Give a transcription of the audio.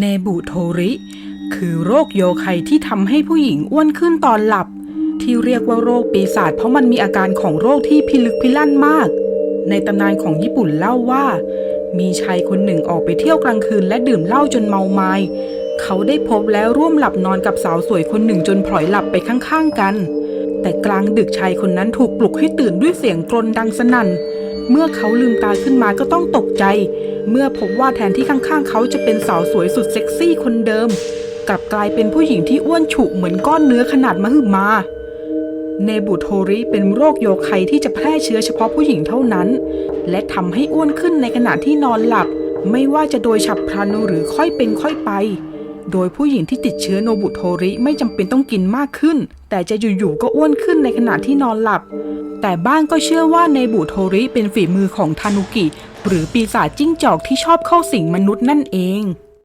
เนบุโทริ คือโรคโยไคที่ทำให้ผู้หญิงอ้วนขึ้นตอนหลับ ที่เรียกว่าโรคปีศาจเพราะมันมีอาการของโรคที่พิลึกพิลั่นมาก ในตำนานของญี่ปุ่นเล่าว่า มีชายคนหนึ่งออกไปเที่ยวกลางคืนและดื่มเหล้าจนเมาไมา้เขาได้พบแล้วร่วมหลับนอนกับสาวสวยคนหนึ่งจนพลอยหลับไปข้างๆกัน แต่กลางดึกชายคนนั้นถูกปลุกให้ตื่นด้วยเสียงกรนดังสนั่น เมื่อเขาลืมตาขึ้นมาก็ต้องตกใจ เมื่อพบว่าแทนที่ข้างๆ เขาจะเป็นสาวสวยสุดเซ็กซี่คนเดิม กลับกลายเป็นผู้หญิงที่อ้วนฉุเหมือนก้อนเนื้อขนาดมหึมา เนบุโทริเป็นโรคโยไคที่จะแพร่เชื้อเฉพาะผู้หญิงเท่านั้น และทำให้อ้วนขึ้นในขณะที่นอนหลับ ไม่ว่าจะโดยฉับพลันหรือค่อยเป็นค่อยไปโดยผู้หญิงที่ติดเชื้อโนบุโทริไม่จำเป็นต้องกินมากขึ้น แต่จะอยู่ๆก็อ้วนขึ้นในขณะที่นอนหลับ แต่บ้างก็เชื่อว่าในบุโทริเป็นฝีมือของทานุกิ หรือปีศาจจิ้งจอกที่ชอบเข้าสิงมนุษย์นั่นเอง